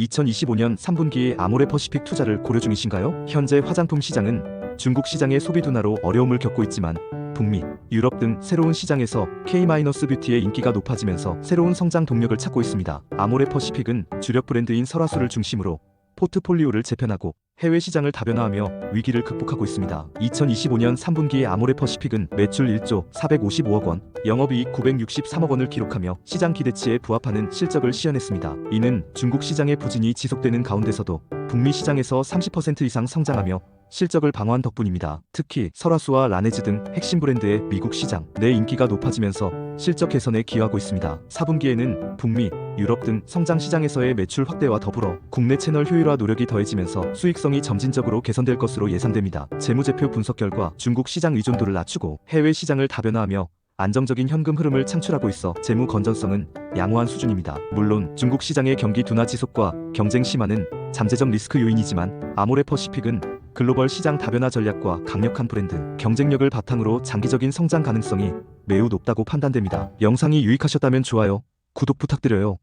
2025년 3분기에 아모레퍼시픽 투자를 고려 중이신가요? 현재 화장품 시장은 중국 시장의 소비 둔화로 어려움을 겪고 있지만 북미, 유럽 등 새로운 시장에서 K-뷰티의 인기가 높아지면서 새로운 성장 동력을 찾고 있습니다. 아모레퍼시픽은 주력 브랜드인 설화수를 중심으로 포트폴리오를 재편하고 해외 시장을 다변화하며 위기를 극복하고 있습니다. 2025년 3분기에 아모레퍼시픽은 매출 1조 455억 원, 영업이익 963억 원을 기록하며 시장 기대치에 부합하는 실적을 시현했습니다. 이는 중국 시장의 부진이 지속되는 가운데서도 북미 시장에서 30% 이상 성장하며 실적을 방어한 덕분입니다. 특히 설화수와 라네즈 등 핵심 브랜드의 미국 시장 내 인기가 높아지면서 실적 개선에 기여하고 있습니다. 4분기에는 북미, 유럽 등 성장 시장에서의 매출 확대와 더불어 국내 채널 효율화 노력이 더해지면서 수익성이 점진적으로 개선될 것으로 예상됩니다. 재무제표 분석 결과 중국 시장 의존도를 낮추고 해외 시장을 다변화하며 안정적인 현금 흐름을 창출하고 있어 재무 건전성은 양호한 수준입니다. 물론 중국 시장의 경기 둔화 지속과 경쟁 심화는 잠재적 리스크 요인이지만 아모레퍼시픽은 글로벌 시장 다변화 전략과 강력한 브랜드, 경쟁력을 바탕으로 장기적인 성장 가능성이 매우 높다고 판단됩니다. 영상이 유익하셨다면 좋아요, 구독 부탁드려요.